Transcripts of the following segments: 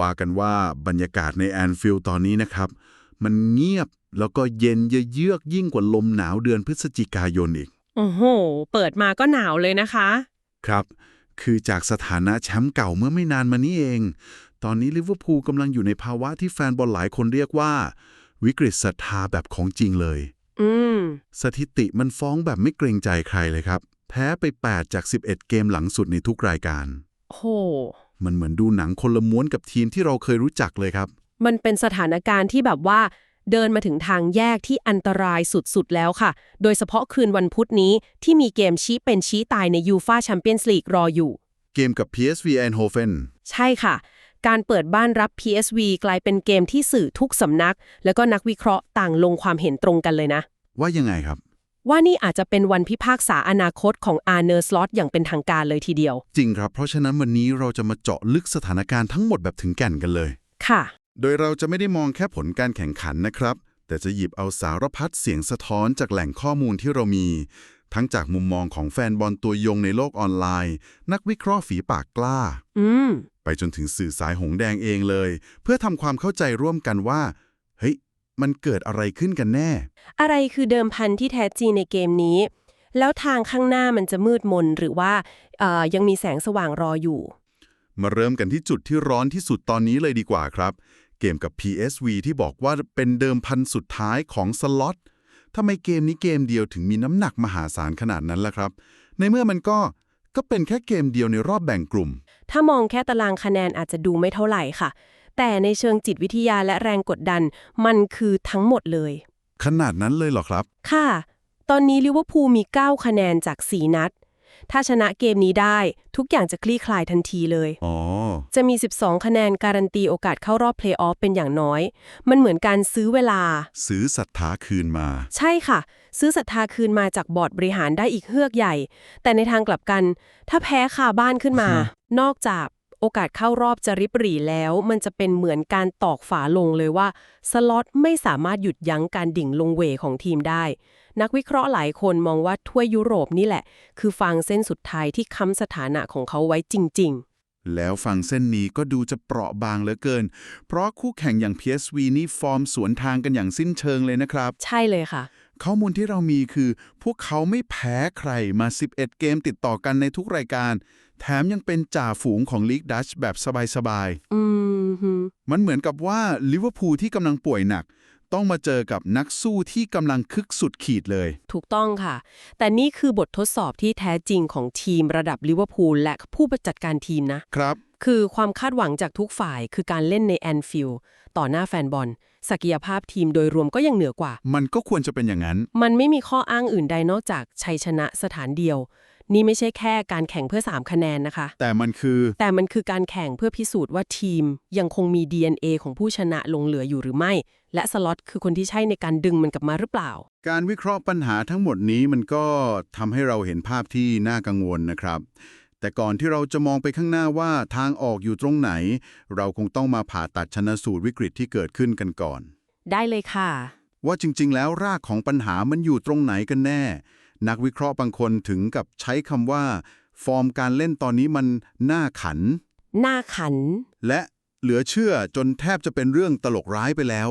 ว่ากันว่าบรรยากาศในแอนฟิลด์ตอนนี้นะครับ มันเงียบแล้วก็เย็นเยือกๆยิ่งกว่าลมหนาวเดือนพฤศจิกายนอีก โอ้โห เปิดมาก็หนาวเลยนะคะ ครับ คือจากสถานะแชมป์เก่าเมื่อไม่นานมานี้เอง ตอนนี้ลิเวอร์พูลกำลังอยู่ในภาวะที่แฟนบอลหลายคนเรียกว่า วิกฤตศรัทธาแบบของจริงเลย อืม สถิติมันฟ้องแบบไม่เกรงใจใครเลยครับ แพ้ไป 8 จาก 11 เกมหลังสุดในทุกรายการโห มันเหมือนดูหนังคนละม้วนกับทีมที่เราเคยรู้จักเลยครับ มันเป็นสถานการณ์ที่แบบว่า เดินมาถึงทางแยกที่อันตรายสุดๆแล้วค่ะ โดยเฉพาะคืนวันพุธนี้ที่มีเกมชี้เป็นชี้ตายในยูฟาแชมเปี้ยนส์ลีกรออยู่ เกมกับ PSV Eindhoven ใช่ค่ะ การเปิดบ้านรับ PSV กลายเป็นเกมที่สื่อทุกสำนัก แล้วก็นักวิเคราะห์ต่างลงความเห็นตรงกันเลยนะ ว่ายังไงครับ ว่านี่อาจจะเป็นวันพิพากษาอนาคตของอาร์เนอร์สล็อตอย่างเป็นทางการเลยทีเดียว จริงครับ เพราะฉะนั้นวันนี้เราจะมาเจาะลึกสถานการณ์ทั้งหมดแบบถึงแก่นกันเลย ค่ะ โดยเราจะไม่ได้มองแค่ผลการแข่งขันนะครับ แต่จะหยิบเอาสารพัดเสียงสะท้อนจากแหล่งข้อมูลที่เรามี ทั้งจากมุมมองของแฟนบอลตัวยงในโลกออนไลน์ นักวิเคราะห์ฝีปากกล้า อืม ไปจนถึงสื่อสายหงแดงเองเลย เพื่อทำความเข้าใจร่วมกันว่าเฮ้ย มันเกิดอะไรขึ้นกันแน่ อะไรคือเดิมพันที่แท้จริงในเกมนี้ แล้วทางข้างหน้ามันจะมืดมนหรือว่าเอ่อยังมีแสงสว่างรออยู่ มาเริ่มกันที่จุดที่ร้อนที่สุดตอนนี้เลยดีกว่าครับ เกมกับ PSV ที่บอกว่าเป็นเดิมพันสุดท้ายของสล็อตทำไมเกมนี้เกมเดียวถึงมีน้ำหนักมหาศาลขนาดนั้นล่ะครับ ในเมื่อมันก็ก็เป็นแค่เกมเดียวในรอบแบ่งกลุ่ม ถ้ามองแค่ตารางคะแนนอาจจะดูไม่เท่าไหร่ค่ะ แต่ในเชิงจิตวิทยาและแรงกดดัน มันคือทั้งหมดเลย ขนาดนั้นเลยเหรอครับ ค่ะ ตอนนี้ลิเวอร์พูลมี 9 คะแนนจาก 4 นัด ถ้าชนะเกมนี้ได้ทุกอย่างจะคลี่คลายทันทีเลย อ๋อ จะมี 12 คะแนนการันตีโอกาสเข้ารอบเพลย์ออฟเป็นอย่างน้อย มันเหมือนการซื้อเวลา ซื้อศรัทธาคืนมา ใช่ค่ะ ซื้อศรัทธาคืนมาจากบอร์ดบริหารได้อีกเฮือกใหญ่ แต่ในทางกลับกัน ถ้าแพ้คาบ้านขึ้นมาฮะนอกจาก โอกาสเข้ารอบจะริบหรี่แล้ว มันจะเป็นเหมือนการตอกฝาลงเลยว่า สล็อตไม่สามารถหยุดยั้งการดิ่งลงเหวของทีมได้ นักวิเคราะห์หลายคนมองว่าถ้วยยุโรปนี่แหละ คือฟางเส้นสุดท้ายที่ค้ำสถานะของเขาไว้จริงแล้วฝั่งเส้นนี้ก็ดูจะเปราะบางเหลือเกิน เพราะคู่แข่งอย่าง PSV นี่ฟอร์มสวนทางกันอย่างสิ้นเชิงเลยนะครับๆใช่เลยค่ะ ข้อมูลที่เรามีคือ พวกเขาไม่แพ้ใครมา 11 เกมติดต่อกันในทุกรายการ แถมยังเป็นจ่าฝูงของลีกดัชแบบสบายอืมฮึๆมันเหมือนกับว่าลิเวอร์พูลที่กำลังป่วยหนัก ต้องมาเจอกับนักสู้ที่กำลังคึกสุดขีดเลย ถูกต้องค่ะ แต่นี่คือบททดสอบที่แท้จริงของทีมระดับลิเวอร์พูลและผู้จัดการทีมนะครับ คือความคาดหวังจากทุกฝ่ายคือการเล่นในแอนฟิลด์ต่อหน้าแฟนบอลศักยภาพทีมโดยรวมก็ยังเหนือกว่า มันก็ควรจะเป็นอย่างนั้น มันไม่มีข้ออ้างอื่นใดนอกจากชัยชนะสถานเดียว นี่ไม่ใช่แค่การแข่งเพื่อ 3 คะแนนนะคะ แต่มันคือแต่มันคือการแข่งเพื่อพิสูจน์ว่าทีมยังคงมี DNA ของผู้ชนะลงเหลืออยู่หรือไม่ และสล็อตคือคนที่ใช่ในการดึงมันกลับมาหรือเปล่า การวิเคราะห์ปัญหาทั้งหมดนี้มันก็ทำให้เราเห็นภาพที่น่ากังวลนะครับ แต่ก่อนที่เราจะมองไปข้างหน้าว่าทางออกอยู่ตรงไหน เราคงต้องมาผ่าตัดชนะสูตรวิกฤตที่เกิดขึ้นกันก่อน ได้เลยค่ะ ว่าจริง ๆ แล้วรากของปัญหามันอยู่ตรงไหนกันแน่ นักวิเคราะห์บางคนถึงกับใช้คำว่า ฟอร์มการเล่นตอนนี้มันน่าขันหน้าขัน และเหลือเชื่อจนแทบจะเป็นเรื่องตลกร้ายไปแล้ว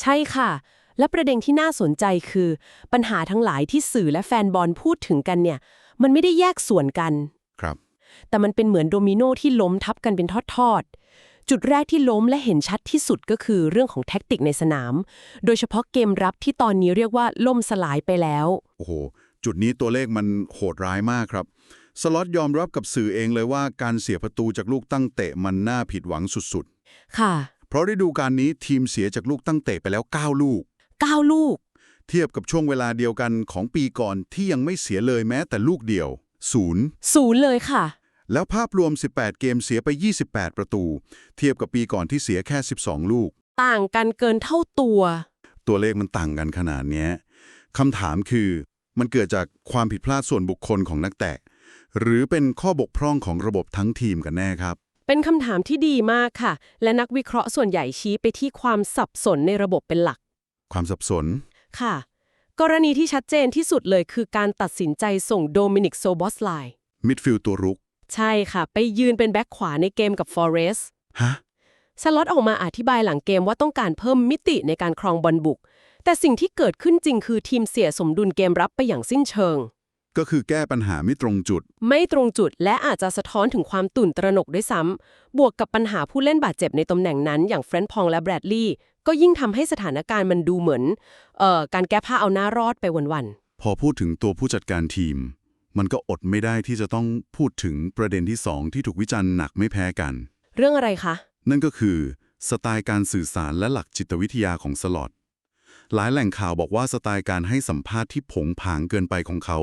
ใช่ค่ะ และประเด็นที่น่าสนใจคือ ปัญหาทั้งหลายที่สื่อและแฟนบอลพูดถึงกันเนี่ย มันไม่ได้แยกส่วนกัน ครับ แต่มันเป็นเหมือนโดมิโนที่ล้มทับกันเป็นทอดๆ จุดแรกที่ล้มและเห็นชัดที่สุดก็คือเรื่องของแท็กติกในสนาม โดยเฉพาะเกมรับที่ตอนนี้เรียกว่าล่มสลายไปแล้ว โอ้โห จุดนี้ตัวเลขมันโหดร้ายมากครับ สล็อตยอมรับกับสื่อเองเลยว่าการเสียประตูจากลูกตั้งเตะมันน่าผิดหวังสุดค่ะๆเพราะฤดูกาลนี้ทีมเสียจากลูกตั้งเตะไปแล้ว 9 ลูก 9 ลูก เทียบกับช่วงเวลาเดียวกันของปีก่อนที่ยังไม่เสียเลยแม้แต่ลูกเดียวศูนย์ศูนย์เลยค่ะ แล้วภาพรวม 18 เกมเสียไป 28 ประตู เทียบกับปีก่อนที่เสียแค่ 12 ลูก ต่างกันเกินเท่าตัว ตัวเลขมันต่างกันขนาดเนี้ยคำถามคือ มันเกิดจากความผิดพลาดส่วนบุคคลของนักเตะ หรือเป็นข้อบกพร่องของระบบทั้งทีมกันแน่ครับ เป็นคำถามที่ดีมากค่ะ และนักวิเคราะห์ส่วนใหญ่ชี้ไปที่ความสับสนในระบบเป็นหลัก ความสับสน ค่ะ กรณีที่ชัดเจนที่สุดเลยคือการตัดสินใจส่งโดมินิกโซบอสไลน์มิดฟิลด์ตัวรุก ใช่ค่ะ ไปยืนเป็นแบ็คขวาในเกมกับฟอเรสต์ฮะสล็อตออกมาอธิบายหลังเกมว่าต้องการเพิ่มมิติในการครองบอลบุก แต่สิ่งที่เกิดขึ้นจริงคือทีมเสียสมดุลเกมรับไปอย่างสิ้นเชิง ก็คือแก้ปัญหาไม่ตรงจุด ไม่ตรงจุดและอาจจะสะท้อนถึงความตื่นตระหนกด้วยซ้ำ บวกกับปัญหาผู้เล่นบาดเจ็บในตำแหน่งนั้น อย่างเฟรนด์พองและแบรดลีย์ก็ยิ่งทำให้สถานการณ์มันดูเหมือนเอ่อการแก้ผ้าเอาหน้ารอดไปวันพอพูดถึงตัวผู้จัดการทีม มันก็อดไม่ได้ที่จะต้องพูดถึงประเด็นที่สองที่ถูกวิจารณ์หนักไม่แพ้กันๆเรื่องอะไรคะ นั่นก็คือสไตล์การสื่อสารและหลักจิตวิทยาของสลอต หลายแหล่งข่าวบอกว่าสไตล์การให้สัมภาษณ์ที่ผงผางเกินไปของเขา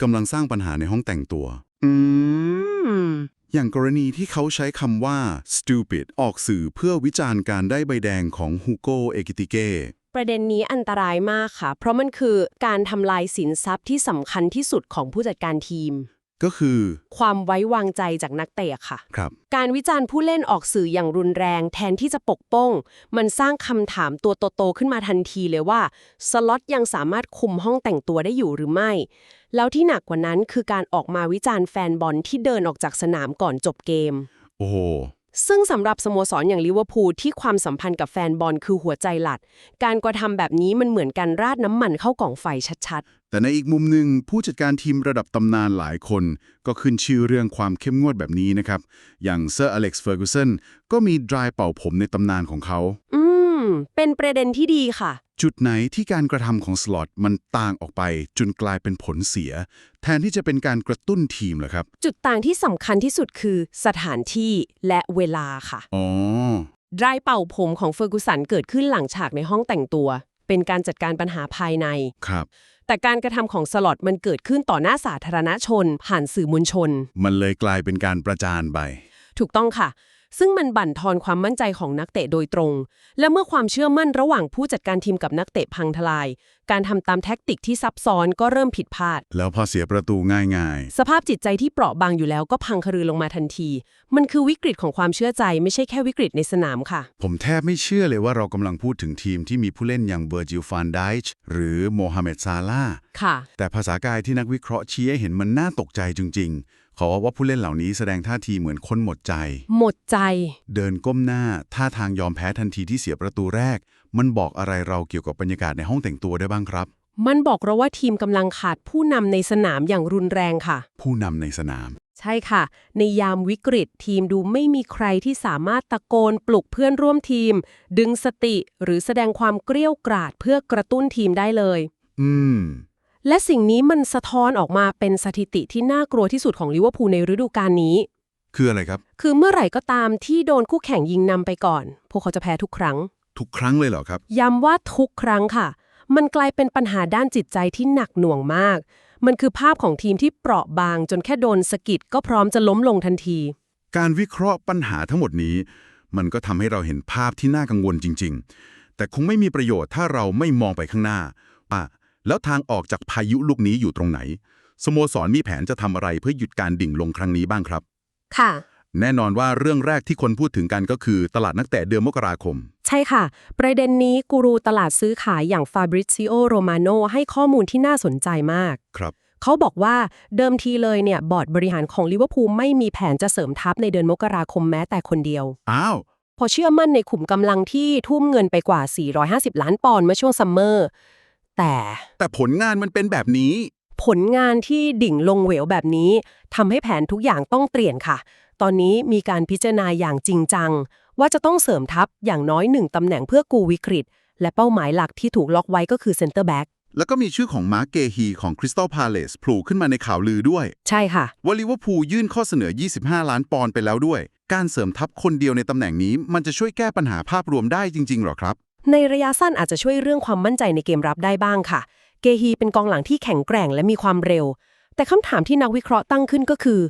กำลังสร้างปัญหาในห้องแต่งตัว อืม อย่างกรณีที่เขาใช้คำว่า stupid ออกสื่อเพื่อวิจารณ์การได้ใบแดงของฮูโกเอกิติเกประเด็นนี้อันตรายมากค่ะ เพราะมันคือการทำลายสินทรัพย์ที่สำคัญที่สุดของผู้จัดการทีม ก็คือ ความไว้วางใจจากนักเตะค่ะ ครับ การวิจารณ์ผู้เล่นออกสื่ออย่างรุนแรง แทนที่จะปกป้อง มันสร้างคำถามตัวโตๆขึ้นมาทันทีเลยว่า สล็อตยังสามารถคุมห้องแต่งตัวได้อยู่หรือไม่ แล้วที่หนักกว่านั้นคือการออกมาวิจารณ์แฟนบอลที่เดินออกจากสนามก่อนจบเกม โอ้โห ซึ่งสำหรับสโมสรอย่างลิเวอร์พูลที่ความสัมพันธ์กับแฟนบอลคือหัวใจหลัก การกระทำแบบนี้มันเหมือนการราดน้ำมันเข้ากล่องไฟชัดๆ แต่ในอีกมุมหนึ่งผู้จัดการทีมระดับตำนานหลายคน ก็ขึ้นชื่อเรื่องความเข้มงวดแบบนี้นะครับ อย่างเซอร์อเล็กซ์เฟอร์กูสันก็มีดรายเป่าผมในตำนานของเขาอื เป็นประเด็นที่ดีค่ะ จุดไหนที่การกระทำของสล็อตมันต่างออกไป จนกลายเป็นผลเสีย แทนที่จะเป็นการกระตุ้นทีมเหรอครับ จุดต่างที่สำคัญที่สุดคือสถานที่และเวลาค่ะอ๋อดรายเป่าผมของเฟอร์กูสันเกิดขึ้นหลังฉากในห้องแต่งตัว เป็นการจัดการปัญหาภายใน ครับ แต่การกระทำของสล็อตมันเกิดขึ้นต่อหน้าสาธารณชน ผ่านสื่อมวลชน มันเลยกลายเป็นการประจานไป ถูกต้องค่ะ ซึ่งมันบั่นทอนความมั่นใจของนักเตะโดยตรง และเมื่อความเชื่อมั่นระหว่างผู้จัดการทีมกับนักเตะพังทลาย การทำตามแท็กติกที่ซับซ้อนก็เริ่มผิดพลาด แล้วพอเสียประตูง่ายสภาพจิตใจที่เปราะบางอยู่แล้วก็พังคลือลงมาทันที มันคือวิกฤตของความเชื่อใจไม่ใช่แค่วิกฤตในสนามค่ะๆผมแทบไม่เชื่อเลยว่าเรากำลังพูดถึงทีมที่มีผู้เล่นอย่างเบอร์จิลฟานไดช์หรือโมฮัมเหม็ดซาลาห์ค่ะ แต่ภาษากายที่นักวิเคราะห์ชี้ให้เห็นมันน่าตกใจจริง ๆ ขอว่าผู้เล่นเหล่านี้แสดงท่าทีเหมือนคนหมดใจ หมดใจ เดินก้มหน้าท่าทางยอมแพ้ทันทีที่เสียประตูแรก มันบอกอะไรเราเกี่ยวกับบรรยากาศในห้องแต่งตัวได้บ้างครับ มันบอกเราว่าทีมกำลังขาดผู้นำในสนามอย่างรุนแรงค่ะ ผู้นำในสนาม ใช่ค่ะ ในยามวิกฤตทีมดูไม่มีใครที่สามารถตะโกนปลุกเพื่อนร่วมทีม ดึงสติหรือแสดงความเกรี้ยวกราดเพื่อกระตุ้นทีมได้เลย อืม และสิ่งนี้มันสะท้อนออกมาเป็นสถิติที่น่ากลัวที่สุดของลิเวอร์พูลในฤดูกาลนี้ คืออะไรครับ คือเมื่อไหร่ก็ตามที่โดนคู่แข่งยิงนำไปก่อน พวกเขาจะแพ้ทุกครั้ง ทุกครั้งเลยเหรอครับ ย้ำว่าทุกครั้งค่ะ มันกลายเป็นปัญหาด้านจิตใจที่หนักหน่วงมาก มันคือภาพของทีมที่เปราะบาง จนแค่โดนสะกิดก็พร้อมจะล้มลงทันที การวิเคราะห์ปัญหาทั้งหมดนี้ มันก็ทำให้เราเห็นภาพที่น่ากังวลจริง ๆ แต่คงไม่มีประโยชน์ถ้าเราไม่มองไปข้างหน้าว่า แล้วทางออกจากพายุลูกนี้อยู่ตรงไหน สโมสรมีแผนจะทำอะไรเพื่อหยุดการดิ่งลงครั้งนี้บ้างครับ ค่ะ แน่นอนว่าเรื่องแรกที่คนพูดถึงกันก็คือตลาดนักเตะเดือนมกราคม ใช่ค่ะ ประเด็นนี้กูรูตลาดซื้อขายอย่างฟาบริซิโอโรมาโนให้ข้อมูลที่น่าสนใจมาก ครับ เขาบอกว่าเดิมทีเลยเนี่ยบอร์ดบริหารของลิเวอร์พูลไม่มีแผนจะเสริมทัพในเดือนมกราคมแม้แต่คนเดียว อ้าว พอเชื่อมั่นในขุมกำลังที่ทุ่มเงินไปกว่า 450 ล้านปอนด์เมื่อช่วงซัมเมอร์ แต่ แต่ผลงานมันเป็นแบบนี้ ผลงานที่ดิ่งลงเหวแบบนี้ทำให้แผนทุกอย่างต้องเปลี่ยนค่ะ ตอนนี้มีการพิจารณาอย่างจริงจัง ว่าจะต้องเสริมทัพอย่างน้อยหนึ่งตำแหน่งเพื่อกูวิกฤต และเป้าหมายหลักที่ถูกล็อกไว้ก็คือเซนเตอร์แบ็กแล้วก็มีชื่อของมาร์กเกฮีของคริสตัลพาเลสโผล่ขึ้นมาในข่าวลือด้วย ใช่ค่ะว่าลิเวอร์พูลยื่นข้อเสนอ 25 ล้านปอนด์ไปแล้วด้วย การเสริมทัพคนเดียวในตำแหน่งนี้ มันจะช่วยแก้ปัญหาภาพรวมได้จริงๆหรอครับ ในระยะสั้นอาจจะช่วยเรื่องความมั่นใจในเกมรับได้บ้างค่ะ เกฮีเป็นกองหลังที่แข็งแกร่งและมีความเร็ว แต่คำถามที่นักวิเคราะห์ตั้งขึ้นก็คือ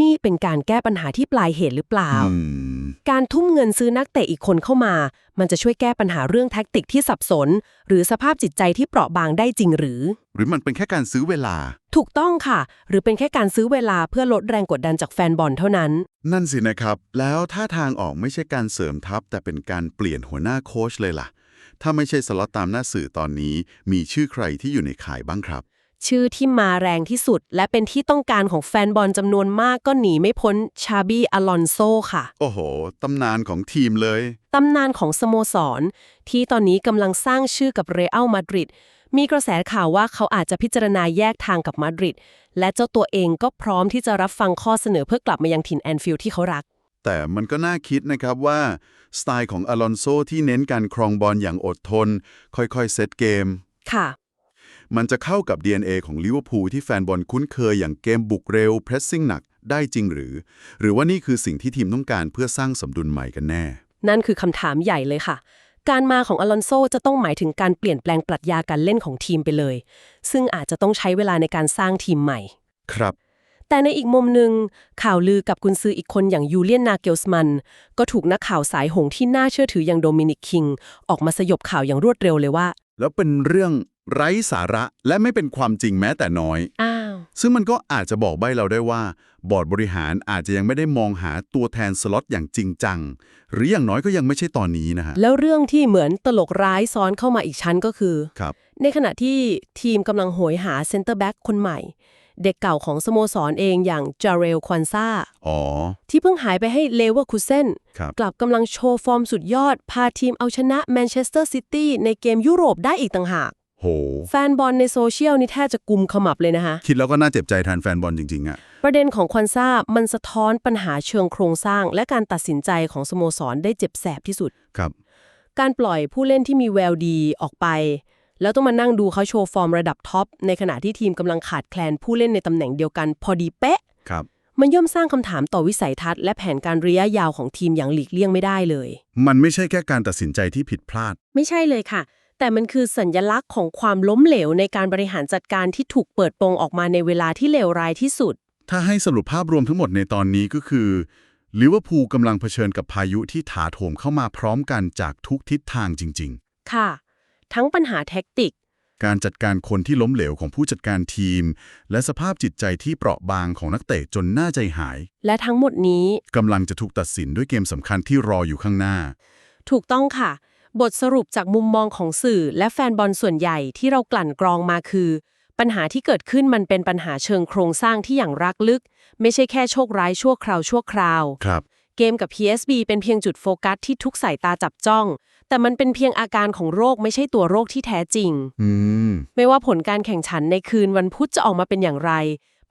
นี่เป็นการแก้ปัญหาที่ปลายเหตุหรือเปล่าอืมการทุ่มเงินซื้อนักเตะอีกคนเข้ามา มันจะช่วยแก้ปัญหาเรื่องแท็กติกที่สับสน หรือสภาพจิตใจที่เปราะบางได้จริงหรือ หรือมันเป็นแค่การซื้อเวลา ถูกต้องค่ะ หรือเป็นแค่การซื้อเวลาเพื่อลดแรงกดดันจากแฟนบอลเท่านั้น นั่นสินะครับ แล้วถ้าทางออกไม่ใช่การเสริมทัพ แต่เป็นการเปลี่ยนหัวหน้าโค้ชเลยล่ะ ถ้าไม่ใช่สล็อตตามหน้าสื่อตอนนี้ มีชื่อใครที่อยู่ในข่ายบ้างครับ ชื่อที่มาแรงที่สุด และเป็นที่ต้องการของแฟนบอลจำนวนมากก็หนีไม่พ้นชาบีอลอนโซค่ะ โอ้โห ตำนานของทีมเลย ตำนานของสโมสร ที่ตอนนี้กำลังสร้างชื่อกับเรอัลมาดริดมีกระแสข่าวว่าเขาอาจจะพิจารณาแยกทางกับมาดริดและเจ้าตัวเองก็พร้อมที่จะรับฟังข้อเสนอเพื่อกลับมายังถิ่นแอนฟิลด์ที่เขารัก แต่มันก็น่าคิดนะครับว่า สไตล์ของอลอนโซที่เน้นการครองบอลอย่างอดทน ค่อยๆเซตเกมค่ะ มันจะเข้ากับ DNA ของลิเวอร์พูลที่แฟนบอลคุ้นเคยอย่างเกมบุกเร็วเพรสซิ่งหนักได้จริงหรือ หรือว่านี่คือสิ่งที่ทีมต้องการเพื่อสร้างสมดุลใหม่กันแน่ นั่นคือคำถามใหญ่เลยค่ะ การมาของอลอนโซจะต้องหมายถึงการเปลี่ยนแปลงปรัชญาการเล่นของทีมไปเลย ซึ่งอาจจะต้องใช้เวลาในการสร้างทีมใหม่ ครับแต่ในอีกมุมหนึ่งข่าวลือกับกุนซืออีกคนอย่างยูเลียนนาเกลสมัน ก็ถูกนักข่าวสายหงที่น่าเชื่อถืออย่างโดมินิกคิง ออกมาสยบข่าวอย่างรวดเร็วเลยว่า แล้วเป็นเรื่อง ไร้สาระและไม่เป็นความจริงแม้แต่น้อย อ้าว ซึ่งมันก็อาจจะบอกใบเราได้ว่า บอร์ดบริหารอาจจะยังไม่ได้มองหาตัวแทนสล็อตอย่างจริงจัง หรืออย่างน้อยก็ยังไม่ใช่ตอนนี้นะฮะ แล้วเรื่องที่เหมือนตลกร้ายซ้อนเข้ามาอีกชั้นก็คือ ครับ ในขณะที่ทีมกำลังโหยหาเซนเตอร์แบ็กคนใหม่ เด็กเก่าของสโมสรเองอย่างจาเรลควันซาอ๋อ ที่เพิ่งหายไปให้เลเวอร์คูเซนครับ กลับกำลังโชว์ฟอร์มสุดยอด พาทีมเอาชนะแมนเชสเตอร์ซิตี้ในเกมยุโรปได้อีกต่างหากโห แฟนบอลในโซเชียลนี่แทบจะกุมขมับเลยนะคะ คิดแล้วก็น่าเจ็บใจแทนแฟนบอลจริงๆอะประเด็นของควันซ่ามันสะท้อนปัญหาเชิงโครงสร้าง และการตัดสินใจของสโมสรได้เจ็บแสบที่สุด ครับ การปล่อยผู้เล่นที่มีแววดีออกไป แล้วต้องมานั่งดูเขาโชว์ฟอร์มระดับท็อปในขณะที่ทีมกำลังขาดแคลนผู้เล่นในตำแหน่งเดียวกันพอดีเป๊ะ ครับ มันย่อมสร้างคำถามต่อวิสัยทัศน์และแผนการระยะยาวของทีมอย่างหลีกเลี่ยงไม่ได้เลย มันไม่ใช่แค่การตัดสินใจที่ผิดพลาด ไม่ใช่เลยค่ะ แต่มันคือสัญญลักษณ์ของความล้มเหลวในการบริหารจัดการที่ถูกเปิดโปงออกมาในเวลาที่เลวร้ายที่สุด ถ้าให้สรุปภาพรวมทั้งหมดในตอนนี้ก็คือลิเวอร์พูลกำลังเผชิญกับพายุที่ถาโถมเข้ามาพร้อมกันจากทุกทิศทางจริงค่ะ ทั้งปัญหาแท็กติกๆการจัดการคนที่ล้มเหลวของผู้จัดการทีม และสภาพจิตใจที่เปราะบางของนักเตะจนน่าใจหาย และทั้งหมดนี้กำลังจะถูกตัดสินด้วยเกมสำคัญที่รออยู่ข้างหน้า ถูกต้องค่ะ บทสรุปจากมุมมองของสื่อและแฟนบอลส่วนใหญ่ที่เรากลั่นกรองมาคือ ปัญหาที่เกิดขึ้นมันเป็นปัญหาเชิงโครงสร้างที่อย่างรักลึก ไม่ใช่แค่โชคร้ายชั่วคราวชั่วคราวครับ เกมกับ PSB เป็นเพียงจุดโฟกัสที่ทุกสายตาจับจ้อง แต่มันเป็นเพียงอาการของโรคไม่ใช่ตัวโรคที่แท้จริง อืม ไม่ว่าผลการแข่งขันในคืนวันพุธจะออกมาเป็นอย่างไร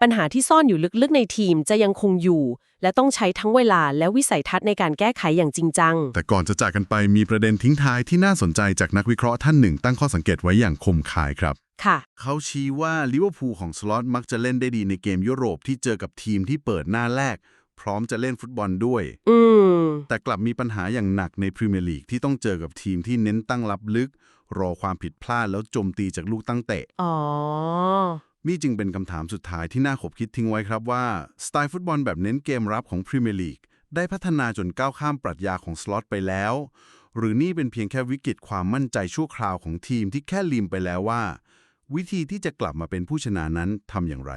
ปัญหาที่ซ่อนอยู่ลึกๆในทีมจะยังคงอยู่ และต้องใช้ทั้งเวลาและวิสัยทัศน์ในการแก้ไขอย่างจริงจัง แต่ก่อนจะจากกันไปมีประเด็นทิ้งท้ายที่น่าสนใจจากนักวิเคราะห์ท่านหนึ่ง ตั้งข้อสังเกตไว้อย่างคมคายครับ ค่ะ เขาชี้ว่าลิเวอร์พูลของสล็อตมักจะเล่นได้ดีในเกมยุโรปที่เจอกับทีมที่เปิดหน้าแรก พร้อมจะเล่นฟุตบอลด้วย อืม แต่กลับมีปัญหาอย่างหนักในพรีเมียร์ลีกที่ต้องเจอกับทีมที่เน้นตั้งรับลึก รอความผิดพลาดแล้วโจมตีจากลูกตั้งเตะ อ๋อ นี่จึงเป็นคำถามสุดท้ายที่น่าขบคิดทิ้งไว้ครับว่า สไตล์ฟุตบอลแบบเน้นเกมรับของพรีเมียร์ลีกได้พัฒนาจนก้าวข้ามปรัชญาของสล็อตไปแล้ว หรือนี่เป็นเพียงแค่วิกฤตความมั่นใจชั่วคราวของทีมที่แค่ลืมไปแล้วว่า วิธีที่จะกลับมาเป็นผู้ชนะนั้นทำอย่างไร